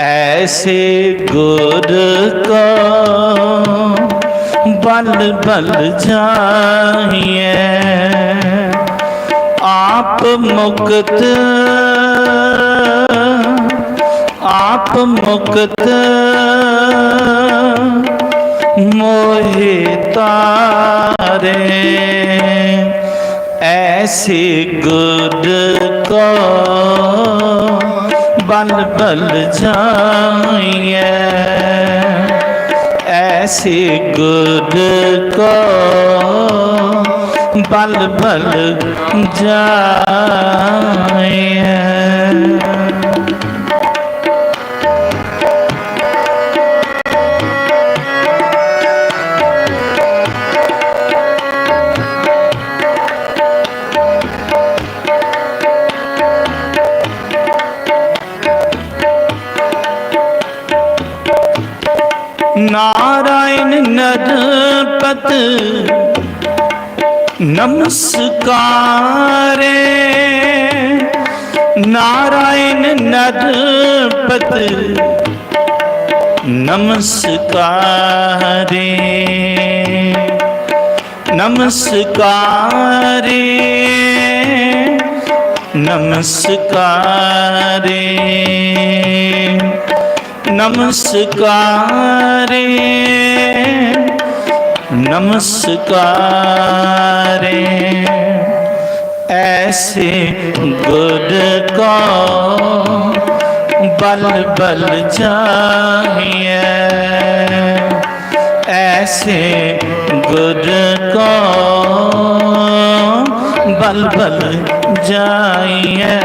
ऐसे गुर को बल बल जाइए आप मुक्त आप मुक्त मोहे तारे ऐसे गुर को बल बल जाइए ऐसे गुर को बल बल जाइए ਜਗਤ ਨਮਸਕਾਰੇ। ਨਾਰਾਇਣ ਨਦਪਤ ਨਮਸਕਾਰੇ। ਨਮਸਕਾਰੇ। ਨਮਸਕਾਰੇ। ਨਮਸਕਾਰੇ। ਨਮਸਕਾਰੇ ਐਸੇ ਗੁਰ ਕੋ ਬਲ ਬਲ ਚਾਹੀਏ ਐਸੇ ਗੁਰ ਕੋ ਬਲ ਬਲ ਜਾਈਏ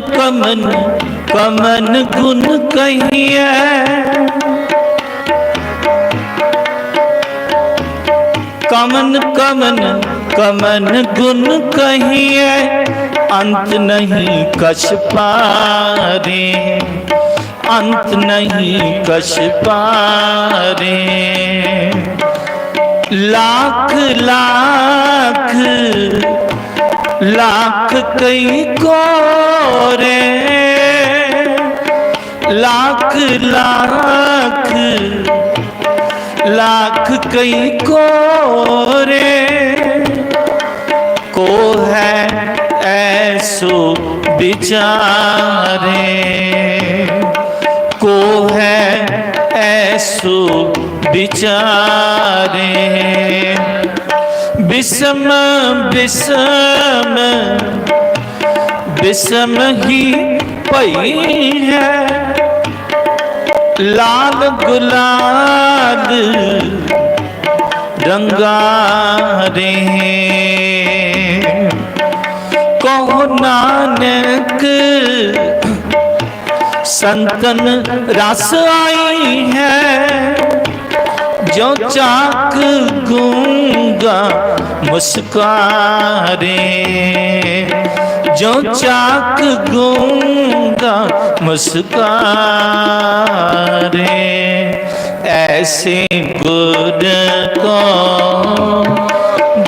ਕਮਨ ਕਮਨ ਗੁਣ ਕਹੀਏ ਕਮਨ ਕਮਨ ਕਮਨ ਗੁਣ ਕਹੀਏ ਅੰਤ ਨਹੀਂ ਕਛ ਪਾਰੇ, ਅੰਤ ਨਹੀਂ ਕਛ ਪਾਰੇ। ਲੱਖ ਲੱਖ ਲੱਖ ਕਈ ਕੋਰੇ ਲੱਖ ਲੱਖ ਲੱਖ ਕਈ ਕੋਰੇ ਕੋ ਹੈ ਐਸੋ ਵਿਚਾਰੇ ਕੋ ਹੈ ਐਸੋ ਵਿਚਾਰੇ ਬਿਸਮ ਬਿਸਮ ਬਿਸਮ ਹੀ ਭਈ ਹੈ। ਲਾਲ ਗੁਲਾਲ ਰੰਗਾ ਰੇ। ਕੋ ਨਾਨਕ, ਸੰਤਨ ਰਸ ਆਈ ਹੈ। ਜੋ ਚਾਕ ਗੂੰਗਾ ਮੁਸਕਾਰੇ। ਜੋ ਚਾਕ ਗੂੰਗਾ ਮੁਸਕਾਰੇ। ਐਸੇ ਗੁਰ ਕੋ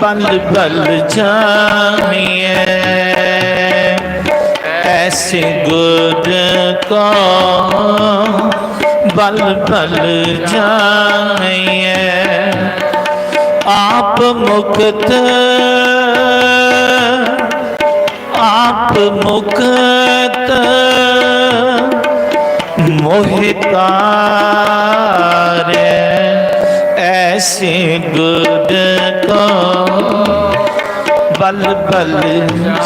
ਬਲ ਬਲ ਜਾਣੀਏ ਐਸੇ ਗੁਰ ਕੋ ਬਲ ਬਲ ਜਾਣੀਐ ਆਪ ਮੁਕਤ ਆਪ ਮੁਕਤ ਮੋਹਿਤਾਰੇ ਐਸੇ ਗੁਰ ਕੋ ਬਲ ਬਲ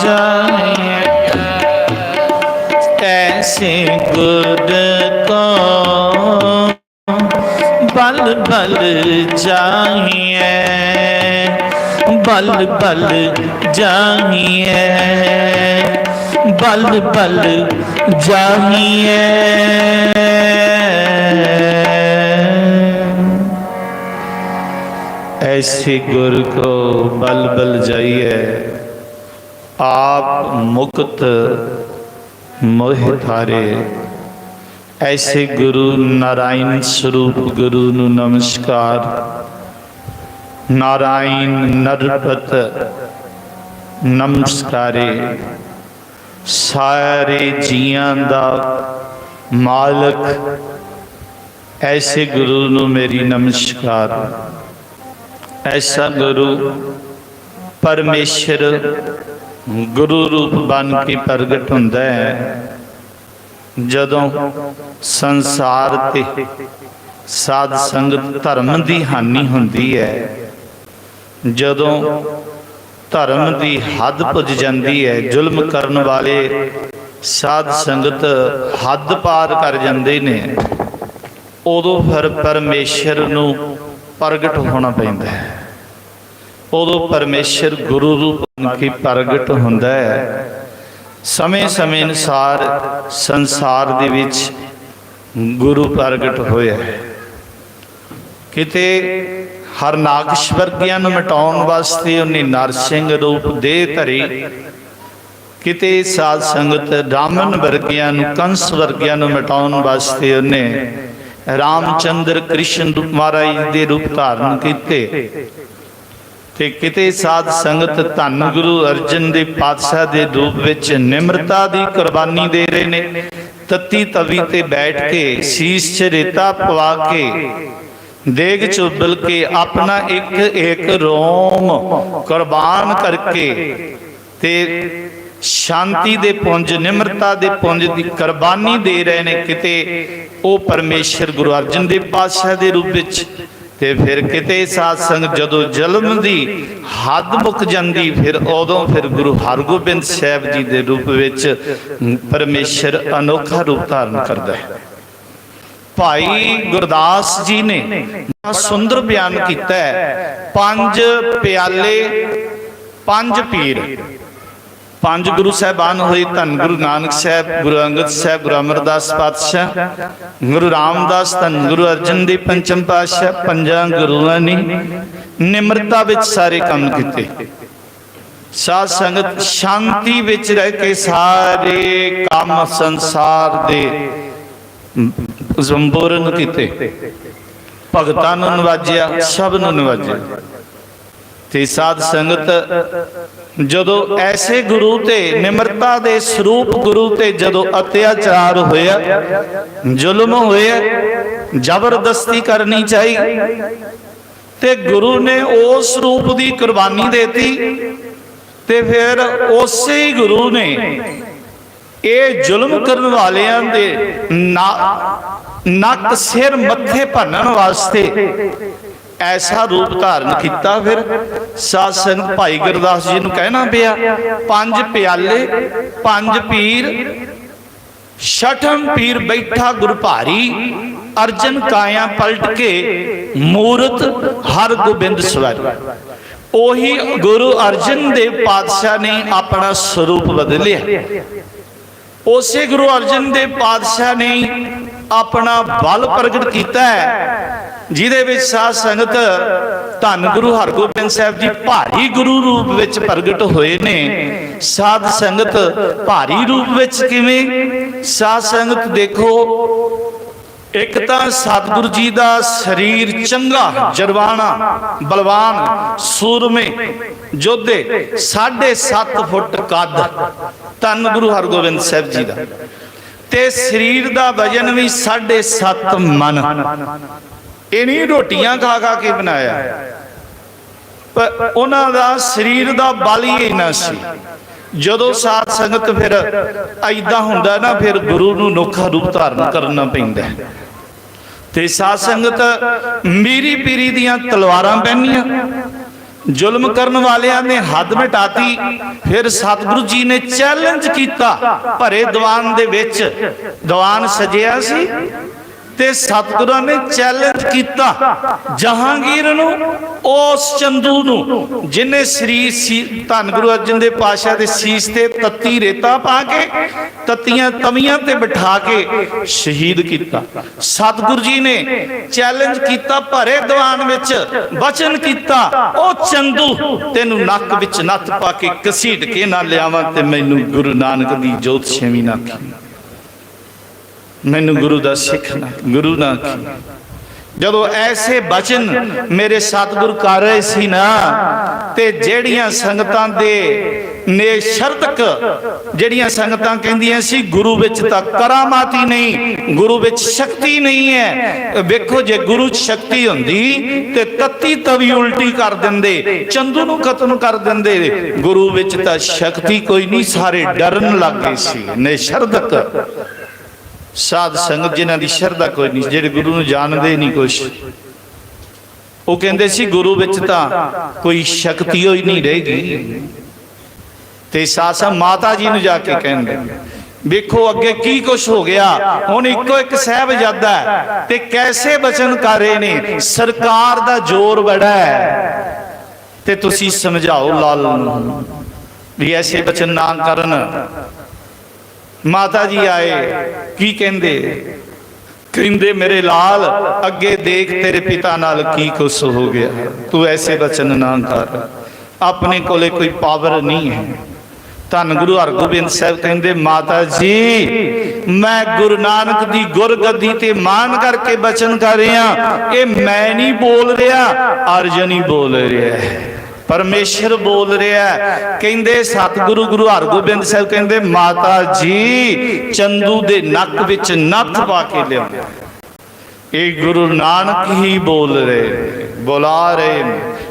ਜਾਣੀਐ ਐਸੇ ਗੁਰ ਕੋ ਬਲ ਬਲ ਜਾਹੀਏ ਬਲ ਬਲ ਜਾਹੀਏ ਬਲ ਬਲ ਜਾਹੀਏ ਐਸੀ ਗੁਰ ਕੋ ਬਲ ਬਲ ਜਾਈਏ ਆਪ ਮੁਕਤ ਮੋਹਿ ਥਾਰੇ ਐਸੇ ਗੁਰੂ ਨਾਰਾਇਣ ਸਰੂਪ ਗੁਰੂ ਨੂੰ ਨਮਸਕਾਰ। ਨਾਰਾਇਣ ਨਰਪਤ, ਨਮਸਕਾਰੇ। ਸਾਰੇ ਜੀਆਂ ਦਾ ਮਾਲਕ, ਐਸੇ ਗੁਰੂ ਨੂੰ ਮੇਰੀ ਨਮਸਕਾਰ। ਐਸਾ ਗੁਰੂ ਪਰਮੇਸ਼ਰ ਗੁਰੂ ਰੂਪ ਬਣ ਕੇ ਪ੍ਰਗਟ ਹੁੰਦਾ ਹੈ। ਜਦੋਂ ਸੰਸਾਰ ਤੇ ਸਾਧ ਸੰਗਤ ਧਰਮ ਦੀ ਹਾਨੀ ਹੁੰਦੀ ਹੈ, ਜਦੋਂ ਧਰਮ ਦੀ ਹੱਦ ਪੁੱਜ ਜਾਂਦੀ ਹੈ, ਜ਼ੁਲਮ ਕਰਨ ਵਾਲੇ ਸਾਧ ਸੰਗਤ ਹੱਦ ਪਾਰ ਕਰ ਜਾਂਦੇ ਨੇ, ਉਦੋਂ ਫਿਰ ਪਰਮੇਸ਼ਰ ਨੂੰ ਪ੍ਰਗਟ ਹੋਣਾ ਪੈਂਦਾ ਹੈ। ਉਦੋਂ ਪਰਮੇਸ਼ਰ ਗੁਰੂ ਰੂਪ ਬਣ ਪ੍ਰਗਟ ਹੁੰਦਾ ਹੈ। ਸਮੇਂ ਸਮੇਂ ਅਨੁਸਾਰ ਸੰਸਾਰ ਦੇ ਵਿੱਚ ਗੁਰੂ ਪ੍ਰਗਟ ਹੋਇਆ ਕਿਤੇ ਹਰਨਾਕਸ਼ ਵਰਗਿਆਂ ਨੂੰ ਮਿਟਾਉਣ ਵਾਸਤੇ ਉਹਨੇ ਨਰਸਿੰਘ ਰੂਪ ਦੇ ਧਰੀ। ਕਿਤੇ ਸਾਧ ਸੰਗਤ ਰਾਮਨ ਵਰਗਿਆਂ ਨੂੰ, ਕੰਸ ਵਰਗਿਆਂ ਨੂੰ ਮਿਟਾਉਣ ਵਾਸਤੇ ਉਹਨੇ ਰਾਮਚੰਦਰ ਕ੍ਰਿਸ਼ਨ ਰੂਪ ਮਹਾਰਾਜ ਦੇ ਰੂਪ ਧਾਰਨ ਕੀਤੇ। ਤੇ ਕਿਤੇ ਸਾਧ ਸੰਗਤ ਧੰਨ ਗੁਰੂ ਅਰਜਨ ਦੇ ਪਾਤਸ਼ਾਹ ਦੇ ਰੂਪ ਵਿੱਚ ਨਿਮਰਤਾ ਦੀ ਕੁਰਬਾਨੀ ਦੇ ਰਹੇ ਨੇ, ਤਤੀ ਤਵੀ ਤੇ ਬੈਠ ਕੇ ਸੀਸ 'ਚ ਰੇਤਾ ਪਵਾ ਕੇ ਦੇਗ 'ਚ ਕੇ ਆਪਣਾ ਇੱਕ ਇੱਕ ਰੋਮ ਕੁਰਬਾਨ ਕਰਕੇ ਤੇ ਸ਼ਾਂਤੀ ਦੇ ਪੁੰਜ, ਨਿਮਰਤਾ ਦੇ ਪੁੰਜ ਦੀ ਕੁਰਬਾਨੀ ਦੇ ਰਹੇ ਨੇ ਕਿਤੇ ਉਹ ਪਰਮੇਸ਼ਰ ਗੁਰੂ ਅਰਜਨ ਦੇਵ ਪਾਤਸ਼ਾਹ ਦੇ ਰੂਪ ਵਿੱਚ। ਤੇ ਫਿਰ ਕਿਤੇ ਸਾਧ ਸੰਗ ਜਦੋਂ ਜਨਮ ਦੀ ਹੱਦ ਮੁੱਕ ਜਾਂਦੀ, ਫਿਰ ਉਦੋਂ ਫਿਰ ਗੁਰੂ ਹਰਗੋਬਿੰਦ ਸਾਹਿਬ ਜੀ ਦੇ ਰੂਪ ਵਿੱਚ ਪਰਮੇਸ਼ਰ ਅਨੋਖਾ ਰੂਪ ਧਾਰਨ ਕਰਦਾ ਹੈ। ਭਾਈ ਗੁਰਦਾਸ ਜੀ ਨੇ ਬੜਾ ਸੁੰਦਰ ਬਿਆਨ ਕੀਤਾ ਹੈ। ਪੰਜ ਪਿਆਲੇ, ਪੰਜ ਪੀਰ। ਪੰਜ ਗੁਰੂ ਸਾਹਿਬਾਨ ਹੋਏ ਧੰਨ ਗੁਰੂ ਨਾਨਕ ਸਾਹਿਬ, ਗੁਰੂ ਅੰਗਦ ਸਾਹਿਬ, ਗੁਰੂ ਅਮਰਦਾਸ ਪਾਤਸ਼ਾਹ, ਗੁਰੂ ਰਾਮਦਾਸ, ਧੰਨ ਗੁਰੂ ਅਰਜਨ ਦੇਵ, ਪੰਚਮ ਪਾਤਸ਼ਾਹ, ਪੰਜਾਂ ਗੁਰੂਆਂ ਨੇ ਨਿਮਰਤਾ ਵਿੱਚ ਸਾਰੇ ਕੰਮ ਕੀਤੇ। ਸਾਧ ਸੰਗਤ ਸ਼ਾਂਤੀ ਵਿੱਚ ਰਹਿ ਕੇ ਸਾਰੇ ਕੰਮ ਸੰਸਾਰ ਦੇ ਸੰਪੂਰਨ ਕੀਤੇ। ਭਗਤਾਂ ਨੂੰ ਨਵਾਜਿਆ, ਸਭ ਨੂੰ ਨਵਾਜਿਆ। ਤੇ ਸਾਧ ਸੰਗਤ ਜਦੋਂ ਐਸੇ ਗੁਰੂ ਤੇ ਨਿਮਰਤਾ ਦੇ ਸਰੂਪ ਗੁਰੂ ਤੇ ਜਦੋਂ ਅਤਿਆਚਾਰ ਹੋਇਆ, ਜ਼ੁਲਮ ਹੋਇਆ, ਜ਼ਬਰਦਸਤੀ ਕਰਨੀ ਚਾਹੀ, ਤੇ ਗੁਰੂ ਨੇ ਉਸ ਰੂਪ ਦੀ ਕੁਰਬਾਨੀ ਦੇਤੀ, ਤੇ ਫਿਰ ਉਸੇ ਹੀ ਗੁਰੂ ਨੇ ਇਹ ਜ਼ੁਲਮ ਕਰਨ ਵਾਲਿਆਂ ਦੇ ਨੱਕ ਸਿਰ ਮੱਥੇ ਭੰਨਣ ਵਾਸਤੇ ਐਸਾ ਰੂਪ ਧਾਰਨ ਕੀਤਾ ਫਿਰ ਸਾਧ ਸੰਗਤ ਭਾਈ ਗੁਰਦਾਸ ਜੀ ਨੂੰ ਕਹਿਣਾ ਪਿਆ, ਪੰਜ ਪਿਆਲੇ, ਪੰਜ ਪੀਰ, ਛਠਮ ਪੀਰ ਬੈਠਾ ਗੁਰ ਭਾਰੀ, ਅਰਜਨ ਕਾਇਆ ਪਲਟ ਕੇ ਮੂਰਤ ਹਰ ਗੋਬਿੰਦ ਸਵਾਰੀ। ਉਹੀ ਗੁਰੂ ਅਰਜਨ ਦੇਵ ਪਾਤਸ਼ਾਹ ਨੇ ਆਪਣਾ ਸਰੂਪ ਬਦਲਿਆ। ਉਸੇ ਗੁਰੂ ਅਰਜਨ ਦੇਵ ਪਾਤਸ਼ਾਹ ਨੇ ਆਪਣਾ ਬਲ ਪ੍ਰਗਟ ਕੀਤਾ ਹੈ। ਜਿਹਦੇ ਵਿੱਚ ਸਾਧ ਸੰਗਤ ਧੰਨ ਗੁਰੂ ਹਰਗੋਬਿੰਦ ਸਾਹਿਬ ਜੀ ਭਾਰੀ ਗੁਰੂ ਰੂਪ ਵਿੱਚ ਪ੍ਰਗਟ ਹੋਏ ਨੇ। ਸਾਧ ਸੰਗਤ ਭਾਰੀ ਰੂਪ ਵਿੱਚ ਕਿਵੇਂ? ਸਾਧ ਸੰਗਤ ਦੇਖੋ, ਇੱਕ ਤਾਂ ਸਤਿਗੁਰੂ ਜੀ ਦਾ ਸਰੀਰ ਚੰਗਾ ਜਰਵਾਣਾ ਬਲਵਾਨ, ਸੂਰਮੇ, ਜੋਧੇ 7.5 ਫੁੱਟ ਕੱਦ, ਧੰਨ ਗੁਰੂ ਹਰਗੋਬਿੰਦ ਸਾਹਿਬ ਜੀ ਦਾ। ਤੇ ਸਰੀਰ ਦਾ ਵਜਨ ਵੀ 7.5 ਮਨ। ਇਨੀ ਰੋਟੀਆਂ ਖਾ ਖਾ ਕੇ ਬਣਾਇਆ। ਪਰ ਉਹਨਾਂ ਦਾ ਸਰੀਰ ਦਾ ਬਲ ਹੀ ਇੰਨਾ ਸੀ। ਜਦੋਂ ਸਾਧ ਸੰਗਤ ਫਿਰ ਐਦਾਂ ਹੁੰਦਾ ਨਾ, ਫਿਰ ਗੁਰੂ ਨੂੰ ਨੋਖਾ ਰੂਪ ਧਾਰਨ ਕਰਨਾ ਪੈਂਦਾ ਤੇ ਸਾਧ ਸੰਗਤ ਮੀਰੀ ਪੀਰੀ ਦੀਆਂ ਤਲਵਾਰਾਂ ਪਹਿਨੀਆਂ ਜ਼ੁਲਮ ਕਰਨ ਵਾਲਿਆਂ ਨੇ ਹੱਦ ਮਿਟਾਤੀ, ਫਿਰ ਸਤਿਗੁਰੂ ਜੀ ਨੇ ਚੈਲੰਜ ਕੀਤਾ ਭਰੇ ਦੀਵਾਨ ਦੇ ਵਿੱਚ। ਦੀਵਾਨ ਸਜਿਆ ਸੀ। ਤੇ ਸਤਿਗੁਰਾਂ ਨੇ ਚੈਲੰਜ ਕੀਤਾ ਜਹਾਂਗੀਰ ਨੂੰ, ਉਸ ਚੰਦੂ ਨੂੰ, ਜਿਨੇ ਸ੍ਰੀ ਧੰਨ ਗੁਰੂ ਅਰਜਨ ਦੇ ਪਾਸ਼ਾ ਦੇ ਸੀਸ ਤੇ ਤੱਤੀ ਰੇਤਾ ਪਾ ਕੇ, ਤੱਤੀਆਂ ਤਵੀਆਂ ਤੇ ਬਿਠਾ ਕੇ ਸ਼ਹੀਦ ਕੀਤਾ। ਸਤਿਗੁਰੂ ਜੀ ਨੇ ਚੈਲੰਜ ਕੀਤਾ, ਭਰੇ ਦੀਵਾਨ ਵਿੱਚ ਬਚਨ ਕੀਤਾ, ਉਹ ਚੰਦੂ ਤੈਨੂੰ ਨੱਕ ਵਿੱਚ ਨੱਥ ਪਾ ਕੇ ਕਸੀਟ ਕੇ ਨਾ ਲਿਆਵਾਂ ਤੇ ਮੈਨੂੰ ਗੁਰੂ ਨਾਨਕ ਦੀ ਜੋਤ ਛੇਵੀਂ ਨਾ ਕੀ ਮੈਨੂੰ ਗੁਰੂ ਦਾ ਸਿੱਖ ਨਾ ਗੁਰੂ ਨਾ ਕੀ। ਜਦੋਂ ਐਸੇ ਬਚਨ ਮੇਰੇ ਸਤਿਗੁਰ ਕਰ ਰਹੇ ਸੀ ਨਾ, ਤੇ ਜਿਹੜੀਆਂ ਸੰਗਤਾਂ ਦੇ ਨੇ ਸ਼ਰਤਕ ਜਿਹੜੀਆਂ ਸੰਗਤਾਂ ਕਹਿੰਦੀਆਂ ਸੀ, ਗੁਰੂ ਵਿੱਚ ਤਾਂ ਕਰਾਮਾਤੀ ਨਹੀਂ, ਗੁਰੂ ਵਿੱਚ ਸ਼ਕਤੀ ਨਹੀਂ ਹੈ। ਵੇਖੋ ਜੇ ਗੁਰੂ 'ਚ ਸ਼ਕਤੀ ਹੁੰਦੀ, ਤੇ ਤੱਤੀ ਤਵੀ ਉਲਟੀ ਕਰ ਦਿੰਦੇ, ਚੰਦੂ ਨੂੰ ਖਤਮ ਕਰ ਦਿੰਦੇ, ਗੁਰੂ ਵਿੱਚ ਤਾਂ ਸ਼ਕਤੀ ਕੋਈ ਨਹੀਂ, ਸਾਰੇ ਡਰਨ ਲੱਗ ਗਏ ਸੀ ਨੇ ਸ਼ਰਦਕ ਸਾਧ ਸੰਗਤ ਜਿਨ੍ਹਾਂ ਦੀ ਸ਼ਰਧਾ ਕੋਈ ਨਹੀਂ, ਜਿਹੜੇ ਗੁਰੂ ਨੂੰ ਜਾਣਦੇ ਨਹੀਂ ਕੁਛ। ਉਹ ਕਹਿੰਦੇ ਸੀ, ਗੁਰੂ ਵਿੱਚ ਤਾਂ ਕੋਈ ਸ਼ਕਤੀ ਹੋਈ ਨਹੀਂ ਰਹੇਗੀ। ਤੇ ਸਾਸਾ ਮਾਤਾ ਜੀ ਨੂੰ ਜਾ ਕੇ ਕਹਿੰਦੇ, ਵੇਖੋ ਅੱਗੇ ਕੀ ਕੁਛ ਹੋ ਗਿਆ। ਹੁਣ ਇੱਕੋ ਇੱਕ ਸਹਿਬਜ਼ਾਦਾ ਹੈ ਤੇ ਕੈਸੇ ਬਚਨ ਕਰ ਰਹੇ ਨੇ? ਸਰਕਾਰ ਦਾ ਜ਼ੋਰ ਬੜਾ ਹੈ। ਤੇ ਤੁਸੀਂ ਸਮਝਾਓ ਲਾਲ ਨੂੰ ਵੀ ਐਸੇ ਬਚਨ ਨਾ ਕਰਨ। ਮਾਤਾ ਜੀ ਆਏ। ਕੀ ਕਹਿੰਦੇ? ਕਹਿੰਦੇ, ਮੇਰੇ ਲਾਲ, ਅੱਗੇ ਦੇਖ ਤੇਰੇ ਪਿਤਾ ਨਾਲ ਕੀ ਕੁਛ ਹੋ ਗਿਆ। ਤੂੰ ਐਸੇ ਬਚਨ ਨਾ ਕਰ। ਆਪਣੇ ਕੋਲੇ ਕੋਈ ਪਾਵਰ ਨਹੀਂ ਹੈ। ਧੰਨ ਗੁਰੂ ਹਰਗੋਬਿੰਦ ਸਾਹਿਬ ਕਹਿੰਦੇ, ਮਾਤਾ ਜੀ, ਮੈਂ ਗੁਰੂ ਨਾਨਕ ਦੀ ਗੁਰਗੱਦੀ ਤੇ ਮਾਨ ਕਰਕੇ ਬਚਨ ਕਰ ਰਿਹਾ। ਇਹ ਮੈਂ ਨਹੀਂ ਬੋਲ ਰਿਹਾ, ਅਰਜਨ ਹੀ ਬੋਲ ਰਿਹਾ ਹੈ। ਪਰਮੇਸ਼ਰ ਬੋਲ ਰਿਹਾ ਕਹਿੰਦੇ ਸਤਿਗੁਰੂ ਗੁਰੂ ਹਰਗੋਬਿੰਦ ਸਾਹਿਬ ਕਹਿੰਦੇ, ਮਾਤਾ ਜੀ, ਚੰਦੂ ਦੇ ਨੱਕ ਵਿੱਚ ਨੱਥ ਪਾ ਕੇ ਲਿਆਉਂਦੇ ਇਹ ਗੁਰੂ ਨਾਨਕ ਹੀ ਬੋਲ ਰਹੇ, ਬੁਲਾ ਰਹੇ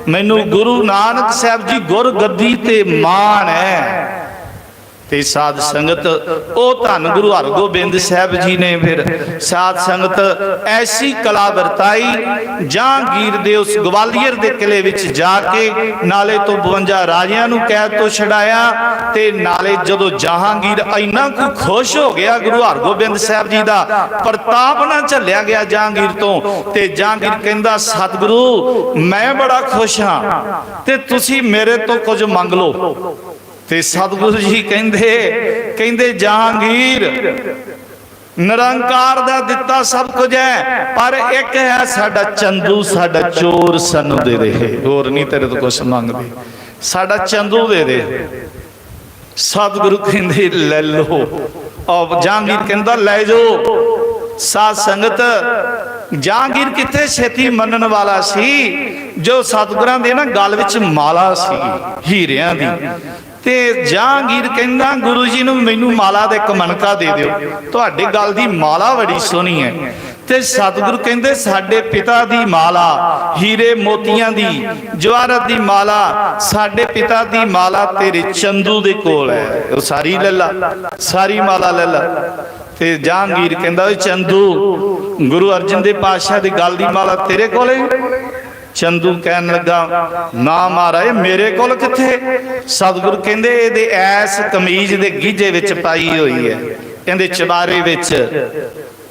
ਮੈਨੂੰ ਗੁਰੂ ਨਾਨਕ ਸਾਹਿਬ ਜੀ ਗੁਰ ਗੱਦੀ ਤੇ ਮਾਣ ਹੈ। ਤੇ ਸਾਧ ਸੰਗਤ, ਉਹ ਧੰਨ ਗੁਰੂ ਹਰਗੋਬਿੰਦ ਸਾਹਿਬ ਜੀ ਨੇ ਫਿਰ ਸਾਧ ਸੰਗਤ ਐਸੀ ਕਲਾ ਵਰਤਾਈ ਜਹਾਂਗੀਰ ਦੇ ਉਸ ਗਵਾਲੀਅਰ ਦੇ ਕਿਲੇ ਵਿੱਚ ਜਾ ਕੇ ਨਾਲੇ ਤੋਂ 52 ਰਾਜਿਆਂ ਨੂੰ ਕੈਦ ਤੋਂ ਛਡਾਇਆ ਤੇ ਨਾਲੇ ਜਦੋਂ ਜਹਾਂਗੀਰ ਇੰਨਾ ਕੁ ਖੁਸ਼ ਹੋ ਗਿਆ ਗੁਰੂ ਹਰਗੋਬਿੰਦ ਸਾਹਿਬ ਜੀ ਦਾ, ਪ੍ਰਤਾਪ ਨਾ ਝੱਲਿਆ ਗਿਆ ਜਹਾਂਗੀਰ ਤੋਂ ਤੇ ਜਹਾਂਗੀਰ ਕਹਿੰਦਾ, ਸਤਿਗੁਰੂ, ਮੈਂ ਬੜਾ ਖੁਸ਼ ਹਾਂ ਤੇ ਤੁਸੀਂ ਮੇਰੇ ਤੋਂ ਕੁਝ ਮੰਗ ਲਓ। ਤੇ ਸਤਿਗੁਰੂ ਜੀ ਕਹਿੰਦੇ ਕਹਿੰਦੇ, ਜਹਾਂਗੀਰ, ਨਿਰੰਕਾਰ ਦਾ ਦਿੱਤਾ ਸਭ ਕੁਝ ਹੈ, ਪਰ ਇੱਕ ਹੈ ਸਾਡਾ ਚੰਦੂ, ਸਾਡਾ ਚੋਰ ਸਾਨੂੰ ਦੇ ਦੇ ਹੋਰ ਨਹੀਂ ਤੇਰੇ ਤੋਂ ਕੁਝ ਮੰਗਦੇ। ਸਾਡਾ ਚੰਦੂ ਦੇ ਦੇ। ਸਤਿਗੁਰੂ ਕਹਿੰਦੇ, ਲੈ ਲੋ ਔਰ ਜਹਾਂਗੀਰ ਕਹਿੰਦਾ, ਲੈ ਜਾਓ। ਸਾਧ ਸੰਗਤ, ਜਹਾਂਗੀਰ ਕਿੱਥੇ ਛੇਤੀ ਮੰਨਣ ਵਾਲਾ ਸੀ? ਜੋ ਸਤਿਗੁਰਾਂ ਦੇ ਨਾ ਗਲ ਵਿੱਚ ਮਾਲਾ ਸੀ, ਹੀਰਿਆਂ ਦੀ। ਤੇ ਜਹਾਂਗੀਰ ਕਹਿੰਦਾ, ਗੁਰੂ ਜੀ ਨੂੰ ਮੈਨੂੰ ਮਾਲਾ ਦਾ ਇੱਕ ਦੇ ਦਿਓ। ਤੁਹਾਡੇ ਗਲ ਦੀ ਮਾਲਾ ਬੜੀ ਸੋਹਣੀ ਹੈ। ਤੇ ਸਤਿਗੁਰੂ ਕਹਿੰਦੇ, ਸਾਡੇ ਪਿਤਾ ਦੀ ਮਾਲਾ, ਹੀਰੇ ਮੋਤੀਆਂ ਦੀ, ਜਵਾਹਰਤ ਦੀ ਮਾਲਾ, ਸਾਡੇ ਪਿਤਾ ਦੀ ਮਾਲਾ ਤੇਰੇ ਚੰਦੂ ਦੇ ਕੋਲ ਹੈ। ਉਹ ਸਾਰੀ ਲੈ ਲਾ ਸਾਰੀ ਮਾਲਾ ਲੈ ਤੇ ਜਹਾਂਗੀਰ ਕਹਿੰਦਾ, ਓਏ ਚੰਦੂ, ਗੁਰੂ ਅਰਜਨ ਦੇ ਪਾਤਸ਼ਾਹ ਦੀ ਗੱਲ ਦੀ ਮਾਲਾ ਤੇਰੇ ਕੋਲੇ ਚੰਦੂ ਕਹਿਣ ਲੱਗਾ, ਨਾ ਮਹਾਰਾਜ, ਮੇਰੇ ਕੋਲ ਕਿੱਥੇ? ਸਤਿਗੁਰ ਕਹਿੰਦੇ, ਇਹਦੇ ਐਸ ਕਮੀਜ਼ ਦੇ ਗੀਜੇ ਵਿੱਚ ਪਾਈ ਹੋਈ ਹੈ ਕਹਿੰਦੇ ਚਬਾਰੇ ਵਿੱਚ।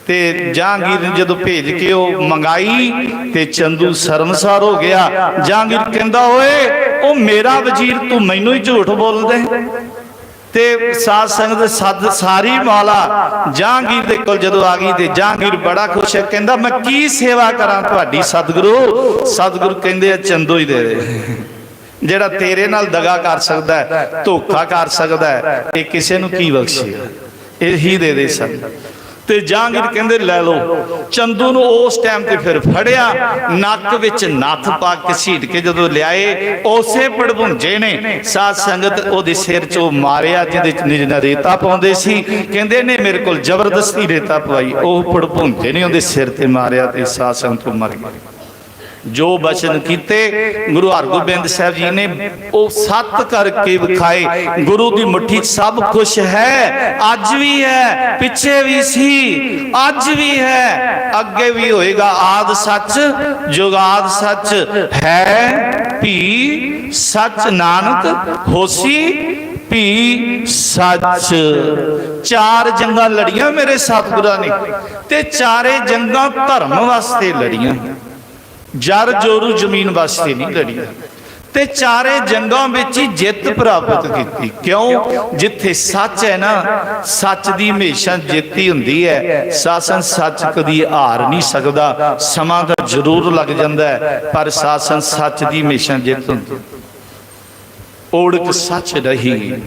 ਤੇ ਜਹਾਂਗੀਰ ਨੇ ਜਦੋਂ ਭੇਜ ਕੇ ਉਹ ਮੰਗਾਈ ਤੇ ਚੰਦੂ ਸ਼ਰਮਸਾਰ ਹੋ ਗਿਆ। ਜਹਾਂਗੀਰ ਕਹਿੰਦਾ, ਓਏ, ਉਹ ਮੇਰਾ ਵਜ਼ੀਰ ਤੂੰ ਮੈਨੂੰ ਹੀ ਝੂਠ ਬੋਲਦੇ ਤੇ ਸਾਧ ਸੰਗਤ ਸੱਦ ਸਾਰੀ ਮਾਲਾ ਜਹਾਂਗੀਰ ਦੇ ਕੋਲ ਜਦੋਂ ਆ ਗਈ ਤੇ ਜਹਾਂਗੀਰ ਬੜਾ ਖੁਸ਼ ਹੈ, ਕਹਿੰਦਾ, ਮੈਂ ਕੀ ਸੇਵਾ ਕਰਾਂ ਤੁਹਾਡੀ ਸਤਿਗੁਰੂ? ਸਤਿਗੁਰੂ ਕਹਿੰਦੇ ਆ, ਚੰਦੋ ਹੀ ਦੇ ਦੇ। ਜਿਹੜਾ ਤੇਰੇ ਨਾਲ ਦਗਾ ਕਰ ਸਕਦਾ ਹੈ, ਧੋਖਾ ਕਰ ਸਕਦਾ ਹੈ, ਇਹ ਕਿਸੇ ਨੂੰ ਕੀ ਬਖਸ਼ੇਗਾ ਇਹ ਹੀ ਦੇ ਦੇ ਸਨ। ਤੇ ਜਹਾਂਗੀਰ ਕਹਿੰਦੇ ਲੈ ਲਓ। ਚੰਦੂ ਨੂੰ ਉਸ ਟਾਈਮ ਤੇ ਫਿਰ ਫੜਿਆ। ਨੱਕ ਵਿੱਚ ਨੱਥ ਪਾ ਕੇ ਸੀਟ ਕੇ ਜਦੋਂ ਲਿਆਏ ਉਸੇ ਪੜਭੁੰਜੇ ਨੇ। ਸਾਧ ਸੰਗਤ ਉਹਦੇ ਸਿਰ 'ਚ ਉਹ ਮਾਰਿਆ ਜਿਹਦੇ 'ਚ ਨਿਜ ਰੇਤਾ ਪਾਉਂਦੇ ਸੀ। ਕਹਿੰਦੇ ਨੇ ਮੇਰੇ ਕੋਲ ਜ਼ਬਰਦਸਤੀ ਰੇਤਾ ਪਵਾਈ। ਉਹ ਪੜਭੁੰਜੇ ਨੇ ਉਹਦੇ ਸਿਰ ਤੇ ਮਾਰਿਆ ਤੇ ਸਾਧ ਸੰਗਤ ਉਹ ਮਰ ਗਈ ਜੋ ਬਚਨ ਕੀਤੇ, ਗੁਰੂ ਹਰਗੋਬਿੰਦ ਸਾਹਿਬ ਜੀ ਨੇ, ਉਹ ਸੱਤ ਕਰਕੇ ਵਿਖਾਏ। ਗੁਰੂ ਦੀ ਮੁਠੀ ਸਭ ਕੁਝ ਹੈ, ਅੱਜ ਵੀ ਹੈ, ਪਿੱਛੇ ਵੀ ਸੀ, ਅੱਜ ਵੀ ਹੈ, ਅੱਗੇ ਵੀ ਹੋਏਗਾ ਆਦ ਸੱਚ ਜੁਗਾਦ ਸੱਚ, ਹੈ, ਭੀ ਸੱਚ ਨਾਨਕ, ਹੋਸੀ ਭੀ ਸੱਚ। ਚਾਰ ਜੰਗਾਂ ਲੜੀਆਂ ਮੇਰੇ ਸਤਿਗੁਰਾਂ ਨੇ ਤੇ ਚਾਰੇ ਜੰਗਾਂ ਧਰਮ ਵਾਸਤੇ ਲੜੀਆਂ। ਜਰ ਜੋਰੂ ਜ਼ਮੀਨ ਵਾਸਤੇ ਨਹੀਂ ਲੜੀਆਂ ਤੇ ਚਾਰੇ ਜੰਗਾਂ ਵਿੱਚ ਹੀ ਜਿੱਤ ਪ੍ਰਾਪਤ ਕੀਤੀ। ਕਿਉਂ? ਜਿੱਥੇ ਸੱਚ ਹੈ ਨਾ, ਸੱਚ ਦੀ ਹਮੇਸ਼ਾ ਜਿੱਤ ਹੀ ਹੁੰਦੀ ਹੈ। ਸਾਸਨ ਸੱਚ ਕਦੀ ਹਾਰ ਨਹੀਂ ਸਕਦਾ। ਸਮਾਂ ਤਾਂ ਜ਼ਰੂਰ ਲੱਗ ਜਾਂਦਾ ਹੈ, ਪਰ ਸਾਸਨ ਸੱਚ ਦੀ ਹਮੇਸ਼ਾ ਜਿੱਤ ਹੁੰਦੀ ਓੜਕ ਸੱਚ ਰਹੀ।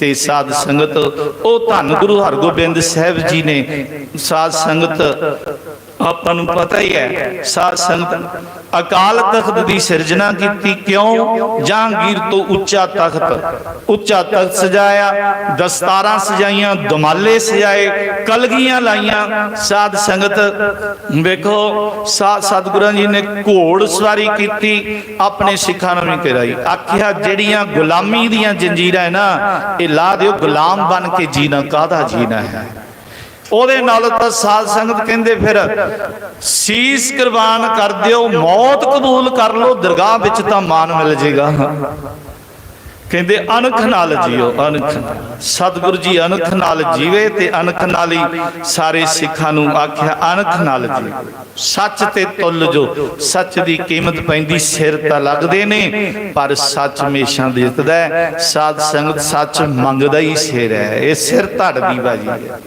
ਤੇ ਸਾਧ ਸੰਗਤ, ਉਹ ਧੰਨ ਗੁਰੂ ਹਰਗੋਬਿੰਦ ਸਾਹਿਬ ਜੀ ਨੇ ਸਾਧ ਸੰਗਤ ਆਪਾਂ ਨੂੰ ਪਤਾ ਹੀ ਹੈ, ਸਾਧ ਸੰਗਤ, ਅਕਾਲ ਤਖਤ ਦੀ ਸਿਰਜਣਾ ਕੀਤੀ ਕਿਉਂ? ਜਹਾਂਗੀਰ ਤੋਂ ਉੱਚਾ ਤਖਤ ਉੱਚਾ ਤਖਤ ਸਜਾਇਆ, ਦਸਤਾਰਾਂ ਸਜਾਈਆਂ, ਦਮਾਲੇ ਸਜਾਏ, ਕਲਗੀਆਂ ਲਾਈਆਂ। ਸਾਧ ਸੰਗਤ, ਵੇਖੋ, ਸਾ- ਸਤਿਗੁਰਾਂ ਜੀ ਨੇ ਘੋੜ ਸਵਾਰੀ ਕੀਤੀ, ਆਪਣੇ ਸਿੱਖਾਂ ਨੂੰ ਵੀ ਕਰਾਈ। ਆਖਿਆ, ਜਿਹੜੀਆਂ ਗੁਲਾਮੀ ਦੀਆਂ ਜੰਜੀਰਾਂ ਹੈ ਨਾ, ਇਹ ਲਾ ਦਿਓ, ਗੁਲਾਮ ਬਣ ਕੇ ਜੀਣਾ ਕਾਹਦਾ ਜੀਣਾ ਹੈ? ਉਹਦੇ ਨਾਲ ਤਾਂ ਸਾਧ ਸੰਗਤ ਕਹਿੰਦੇ ਫਿਰ ਸੀਸ ਕੁਰਬਾਨ ਕਰ ਦਿਓ ਮੌਤ ਕਬੂਲ ਕਰ ਲਓ ਦਰਗਾਹ ਵਿੱਚ ਤਾਂ ਮਾਨ ਮਿਲ ਜੇਗਾ। ਕਹਿੰਦੇ ਅਨਖ ਨਾਲ ਜੀਓ ਅਨਖ ਸਤਿਗੁਰੂ ਜੀ ਅਨਖ ਨਾਲ ਜੀਵੇ ਤੇ ਅਨਖ ਨਾਲ ਹੀ ਸਾਰੇ ਸਿੱਖਾਂ ਨੂੰ ਆਖਿਆ ਅਨਖ ਨਾਲ ਜੀਓ। ਸੱਚ ਤੇ ਤੁੱਲ ਜੋ ਸੱਚ ਦੀ ਕੀਮਤ ਪੈਂਦੀ ਸਿਰ ਤਾਂ ਲੱਗਦੇ ਨੇ ਪਰ ਸੱਚ ਹਮੇਸ਼ਾ ਜਿੱਤਦਾ ਸਾਧ ਸੰਗਤ ਸੱਚ ਮੰਗਦਾ ਹੀ ਸਿਰ ਹੈ। ਇਹ ਸਿਰ ਧੜਦੀ ਬਾਜੀ ਹੈ।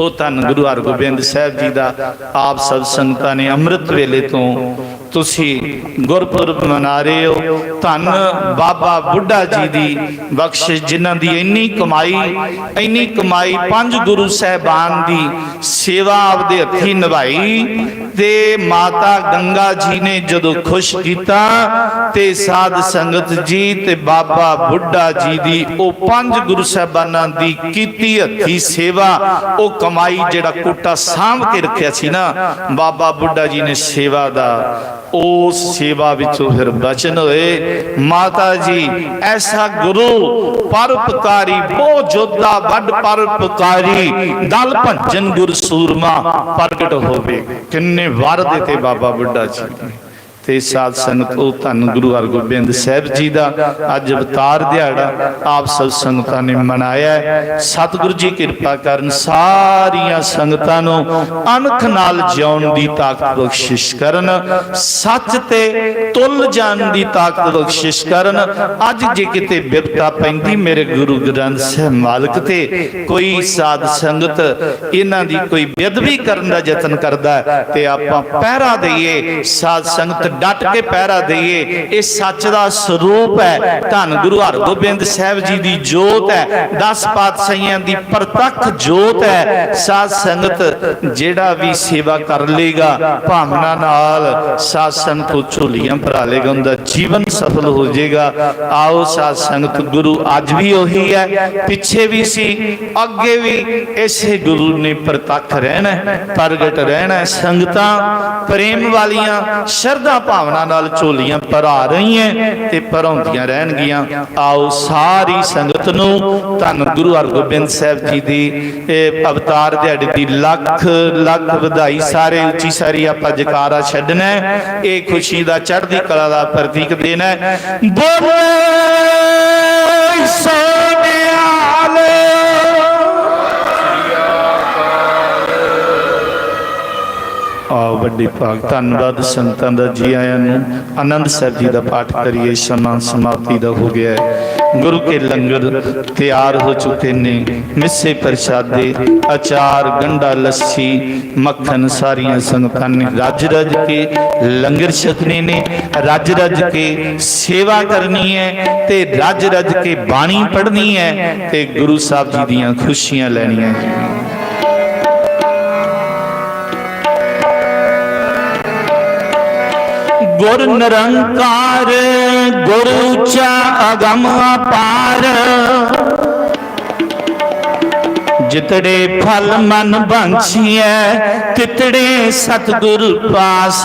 ਉਹ ਧੰਨ ਗੁਰੂ ਹਰਗੋਬਿੰਦ ਸਾਹਿਬ ਜੀ ਦਾ ਆਪ ਸਭ ਸੰਗਤਾਂ ਨੇ ਅੰਮ੍ਰਿਤ ਵੇਲੇ ਤੋਂ ਤੁਸੀਂ ਗੁਰਪੁਰਬ ਮਨਾ ਰਹੇ ਹੋ ਧੰਨ ਬਾਬਾ ਬੁੱਢਾ ਜੀ ਦੀ ਬਖਸ਼ਿਸ਼, ਜਿਨ੍ਹਾਂ ਦੀ ਇੰਨੀ ਕਮਾਈ ਇੰਨੀ ਕਮਾਈ ਪੰਜ ਗੁਰੂ ਸਾਹਿਬਾਨ ਦੀ ਸੇਵਾ ਆਪਦੇ ਹੱਥੀ ਨਿਭਾਈ ਤੇ ਮਾਤਾ ਗੰਗਾ ਜੀ ਨੇ ਜਦੋਂ ਖੁਸ਼ ਕੀਤਾ ਤੇ ਸਾਧ ਸੰਗਤ ਜੀ ਤੇ ਬਾਬਾ ਬੁੱਢਾ ਜੀ ਦੀ ਉਹ ਪੰਜ ਗੁਰੂ ਸਾਹਿਬਾਨਾਂ ਦੀ ਕੀਤੀ ਹੱਥੀ ਸੇਵਾ, ਉਹ ਕਮਾਈ ਜਿਹੜਾ ਕੋਟਾ ਸਾਂਭ ਕੇ ਰੱਖਿਆ ਸੀ ਨਾ, ਬਾਬਾ ਬੁੱਢਾ ਜੀ ਨੇ ਸੇਵਾ ਦਾ ਉਸ ਸੇਵਾ ਵਿੱਚੋਂ ਫਿਰ ਬਚਨ ਹੋਏ। ਮਾਤਾ ਜੀ, ਐਸਾ ਗੁਰੂ ਪਰਪਕਾਰੀ ਬਹੁਤ ਜੋਧਾ, ਵੱਡ ਪਰਉਪਕਾਰੀ, ਦਲ ਭੰਜਨ ਗੁਰ ਸੂਰਮਾ ਪ੍ਰਗਟ ਹੋਵੇ। ਕਿੰਨੇ ਵਰ ਤੇ ਬਾਬਾ ਬੁੱਢਾ ਜੀ। ਤੇ ਸਾਧ ਸੰਗਤ ਉਹ ਧੰਨ ਗੁਰੂ ਹਰਗੋਬਿੰਦ ਸਾਹਿਬ ਜੀ ਦਾ ਅੱਜ ਅਵਤਾਰ ਦਿਹਾੜਾ ਆਪ ਸਭ ਸੰਗਤਾਂ ਨੇ ਮਨਾਇਆ ਸਤਿਗੁਰੂ ਜੀ ਕਿਰਪਾ ਕਰਨ ਸਾਰੀਆਂ ਸੰਗਤਾਂ ਨੂੰ ਅਣਖ ਨਾਲ ਜਿਉਣ ਦੀ ਤਾਕਤ ਬਖਸ਼ਿਸ਼ ਕਰਨ, ਸੱਚ ਤੇ ਤੁਲ ਜਾਣ ਦੀ ਤਾਕਤ ਬਖਸ਼ਿਸ਼ ਕਰਨ। ਅੱਜ ਜੇ ਕਿਤੇ ਬਿਪਤਾ ਪੈਂਦੀ ਮੇਰੇ ਗੁਰੂ ਗ੍ਰੰਥ ਸਾਹਿਬ ਮਾਲਕ ਤੇ, ਕੋਈ ਸਾਧ ਸੰਗਤ ਇਹਨਾਂ ਦੀ ਕੋਈ ਬੇਅਦਬੀ ਕਰਨ ਦਾ ਯਤਨ ਕਰਦਾ ਤੇ ਆਪਾਂ ਪਹਿਰਾ ਦਈਏ, ਸਾਧ ਸੰਗਤ ਡਟ ਕੇ ਪਹਿਰਾ ਦਈਏ। ਇਹ ਸੱਚ ਦਾ ਸਰੂਪ ਹੈ। ਧੰਨ ਗੁਰੂ ਹਰਗੋਬਿੰਦ ਸਾਹਿਬ ਜੀ ਦੀ ਜੋਤ ਹੈ। 10 ਪਾਤਸ਼ਾਹੀਆਂ ਦੀ ਪ੍ਰਤੱਖ ਜੋਤ ਹੈ। ਸਾਧ ਸੰਗਤ ਜਿਹੜਾ ਵੀ ਸੇਵਾ ਕਰ ਲੇਗਾ, ਭਾਵਨਾ ਨਾਲ ਸਾਧ ਸੰਗਤ ਤੋਂ ਭਰਾ ਲੇਗਾ, ਉਹਦਾ ਜੀਵਨ ਸਫਲ ਹੋ ਜਾਏਗਾ। ਆਓ ਸਾਧ ਸੰਗਤ, ਗੁਰੂ ਅੱਜ ਵੀ ਉਹੀ ਹੈ। ਪਿੱਛੇ ਵੀ ਸੀ, ਅੱਗੇ ਵੀ ਇਸੇ ਗੁਰੂ ਨੇ ਪ੍ਰਤੱਖ ਰਹਿਣਾ ਪ੍ਰਗਟ ਰਹਿਣਾ ਸੰਗਤਾਂ, ਪ੍ਰੇਮ ਵਾਲੀਆਂ, ਸ਼ਰਧਾ ਭਾਵਨਾ ਨਾਲ ਝੋਲੀਆਂ ਭਰਾ ਰਹੀਆਂ ਤੇ ਭਰਾਉਂਦੀਆਂ ਰਹਿਣਗੀਆਂ। ਆਓ ਸਾਰੀ ਸੰਗਤ ਨੂੰ ਧੰਨ ਗੁਰੂ ਹਰਗੋਬਿੰਦ ਸਾਹਿਬ ਜੀ ਦੀ ਇਹ ਅਵਤਾਰ ਦਿਹਾੜੇ ਦੀ ਲੱਖ ਲੱਖ ਵਧਾਈ ਸਾਰੇ ਉੱਚੀ ਸਾਰੀ ਆਪਾਂ ਜਕਾਰਾ ਛੱਡਣਾ ਇਹ ਖੁਸ਼ੀ ਦਾ ਚੜ੍ਹਦੀ ਕਲਾ ਦਾ ਪ੍ਰਤੀਕ ਦੇਣਾ ਬੋਲੇ ਸੋਨਿਆਲ ਵੱਡੀ ਭਾਗ। ਧੰਨਵਾਦ ਸੰਤਾਂ ਦਾ ਜੀ ਆਇਆਂ ਨੂੰ। ਆਨੰਦ ਸਾਹਿਬ ਜੀ ਦਾ ਪਾਠ ਕਰੀਏ। ਸਮਾਂ ਸਮਾਪਤੀ ਦਾ ਹੋ ਗਿਆ ਹੈ। ਗੁਰੂ ਕੇ ਲੰਗਰ ਤਿਆਰ ਹੋ ਚੁੱਕੇ ਨੇ। ਮਿੱਸੇ ਪ੍ਰਸ਼ਾਦੇ, ਅਚਾਰ ਗੰਡਾ ਲੱਸੀ, ਮੱਖਣ ਸਾਰੀਆਂ ਸੰਗਤਾਂ ਨੇ। ਰੱਜ ਰੱਜ ਕੇ ਲੰਗਰ ਛਕਣੇ ਨੇ। ਰੱਜ ਰੱਜ ਕੇ ਸੇਵਾ ਕਰਨੀ ਹੈ ਤੇ ਰੱਜ ਰੱਜ ਕੇ ਬਾਣੀ ਪੜ੍ਹਨੀ ਹੈ ਤੇ ਗੁਰੂ ਸਾਹਿਬ ਜੀ ਦੀਆਂ ਖੁਸ਼ੀਆਂ ਲੈਣੀਆਂ ਹੈ। ਗੁਰ ਨਿਰੰਕਾਰ ਗੁਰ ਉੱਚਾ ਅਗਮ ਅਪਾਰ। ਜਿਤੜੇ ਫਲ ਮਨ ਬਾਂਛੀਐ ਤਿਤੜੇ ਸਤਿਗੁਰ ਪਾਸ।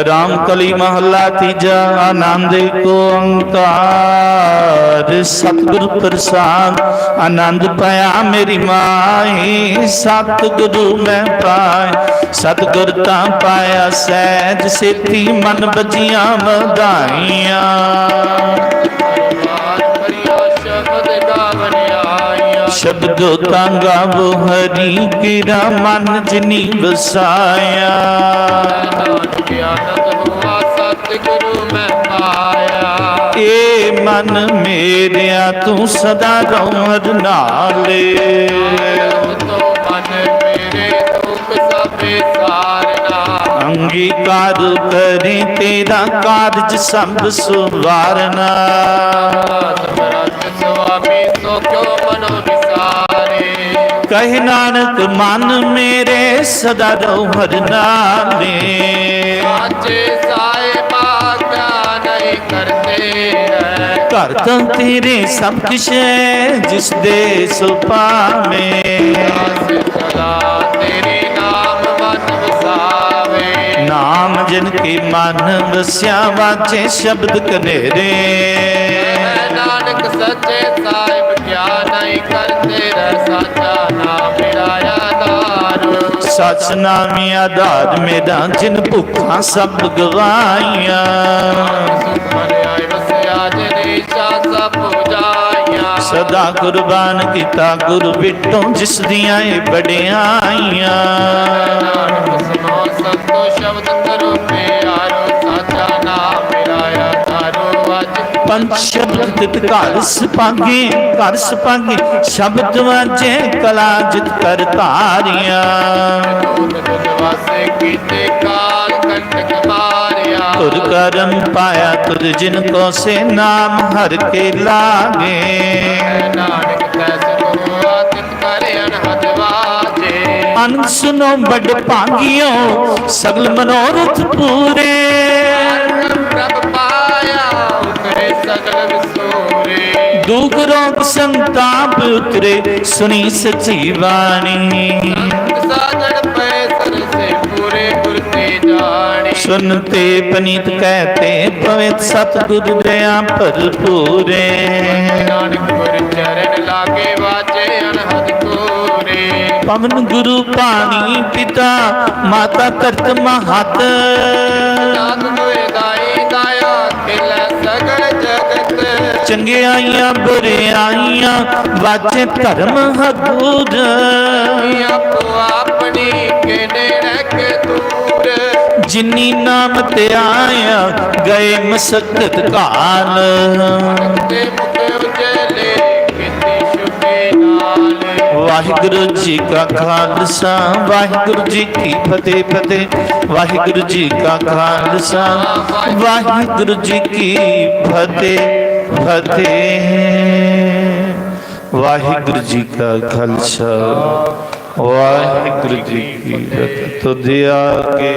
ਰਾਮ ਕਲੀ ਮਹੱਲਾ ਤੀਜਾ ਆਨੰਦ ਕੋ ਓੰਕਾਰ। ਸਤਿਗੁਰ ਪ੍ਰਸਾਦ, ਆਨੰਦ ਪਾਇਆ ਮੇਰੀ ਮਾਈ ਸਤਿਗੁਰੂ ਮੈਂ ਪਾਇਆ, ਸਤਿਗੁਰ ਤਾਂ ਪਾਇਆ ਸਹਿਜ ਸੇਤੀ ਮਨ ਬਜੀਆਂ ਵਧਾਈਆਂ। ਸ਼ਬਦ ਗਾਵਨ ਆਇਆ ਸ਼ਬਦੋ ਗਾਵੋ ਹਰੀ ਕਿਰਾ ਮਨ ਜਿਨੀ ਵਸਾਇਆ ਨਾਨਕ ਆਨੰਦ ਹੋਆ ਸਤਿਗੁਰੂ ਮੈਂ ਪਾਇਆ ਏ ਮਨ ਮੇਰਿਆ, ਤੂੰ ਸਦਾ ਰਹੁ ਨਾਲੇ। ਤੋ ਮਨ ਅੰਗੀਕਾਰ ਕਰੇ ਤੇਰਾ ਕਾਰਜ ਸਭ ਸੁਵਾਰਨਾ। ਸਮਰਥ ਸੁਆਮੀ ਸੋ ਕਿਉ ਮਨੋ ਵਿਸਾਰੇ ਕਹਿ ਨਾਨਕ, ਮਨ ਮੇਰੇ ਸਦਾ ਰਹੁ ਹਰ ਨਾਲੇ ਸਾਚੇ ਸਾਹਿਬਾ ਕਿਆ ਨਹੀਂ ਕਰਤੇ ਹੈ ਘਰ ਤਾਂ ਤੇਰੇ ਸਭ ਕੁਛ ਹੈ, ਜਿਸ ਦੇ ਸੁਪਾਵੇਂ ਸਦਾ ਤੇਰੇ ਨਾਮ ਮਨ ਨਾਮ ਜਿਨ ਕੀ ਮਨ ਵਸਿਆ ਵਾਚੇ ਸ਼ਬਦ ਕਨੇਰੇ। ਹੈ ਨਾਨਕ ਸੱਚੇ ਸਾਹਿਬ ਕਿਆ ਨਹੀਂ ਕਰਤੇ ਰਹਿ ਸਾਚਾ ਨਾਮ ਮੇਰਾ ਆਧਾਰ। ਸਚ ਨਾਮੀ ਆਧਾਰ ਮੇਰਾ ਜਿਨ ਭੁੱਖਾਂ ਸਭ ਗਵਾਈਆਂ। ਸੁਖ ਮਨ ਆਏ ਵਸਿਆ ਜਨੇ ਸਭ ਪੁਜਾਈਆਂ ਸਦਾ ਕੁਰਬਾਨ ਕੀਤਾ ਗੁਰ ਬਿਟੋਂ ਜਿਸ ਦੀਆਂ ਇਹ ਬੜਿਆਈਆਂ ਨਾਨਕ ਸੰਤੋ ਸ਼ਬਦ ਕਰੋ ਪਿਆਰੋ ਸਾਚਾ ਨਾਮ ਮੇਰਾ ਆਧਾਰੋ ਅੱਜ ਪੰਜ ਸ਼ਬਦ ਤਿਤ ਘਰ ਸਪਾਗੇ ਘਰ ਸਪਾਗੇ, ਸ਼ਬਦ ਵਾਜੇ ਕਲਾ ਜਿਤ ਕਰ ਧਾਰੀਆਂ। ਵਾਸੇ ਕੀਤੇ ਕਾਲ ਕੰਟਕ ਮਾਰਿਆ ਤੁਰ ਕਰਮ ਪਾਇਆ ਤੁਰ ਜਿਨ ਕੋ ਸੇ ਨਾਮ ਹਰ ਕੇ ਲਾਗੇ। ਨਾਨਕ ਤੈ ਸੁਨੋ ਆਤਿਤ ਕਰੇ ਅਨਹਦ ਵਾਜੇ। ਅਨ ਸੁਨੋ ਬੜ ਭਾਗਿਓ ਸਗਲ ਮਨੋਰਥ ਜਾਣੀ ਸੁਨਤੇ ਪਨੀਤ ਕਹਤੇ ਪਵਿੱਤ ਸਤਿਗੁਰ ਦਇਆ ਭਰਪੂਰੇ ਨਾਨਕ ਗੁਰ ਚਰਨ ਲਾਗੇ ਵਾਜੇ ਅਨਹਦ ਕੋਰੇ। ਪਵਨ ਗੁਰੂ ਪਾਣੀ ਪਿਤਾ ਮਾਤਾ ਧਰਤ ਮਹਤ। ਨਾਥ ਹੋਏ ਦਾਈ ਦਾਇਆ ਖਿਲੇ ਸਗਲ ਜਗਤ। ਚੰਗਿਆਈਆਂ ਬੁਰਿਆਈਆਂ ਵਾਜੇ ਧਰਮ ਹਦੂਰ ਆਪੋ ਆਪਣੀ ਕੇ ਨੇੜੇ ਕੇ ਦੂਰ ਜਿਨੀ ਨਾਮ ਤੇ ਆਇਆ, ਗਏ ਮਸਕਤ ਕਾਲ। ਤੇ ਮੁਖ ਉਜਲੇ ਕੀਤੀ ਸ਼ੁਭੇ ਨਾਲ ਵਾਹਿਗੁਰੂ ਜੀ ਕਾ ਖਾਲਸਾ, ਵਾਹਿਗੁਰੂ ਜੀ ਕੀ ਫਤਿਹ ਫਤਿਹ। ਵਾਹਿਗੁਰੂ ਜੀ ਕਾ ਖਾਲਸਾ, ਵਾਹਿਗੁਰੂ ਜੀ ਕੀ ਫਤਿਹ ਫਤਿਹ। ਵਾਹਿਗੁਰੂ ਜੀ ਕਾ ਖਾਲਸਾ। ਵਾਹਿਗੁਰੂ ਜੀ ਕੀ ਫਤਿਹ। ਤੁਧ ਆ ਕੇ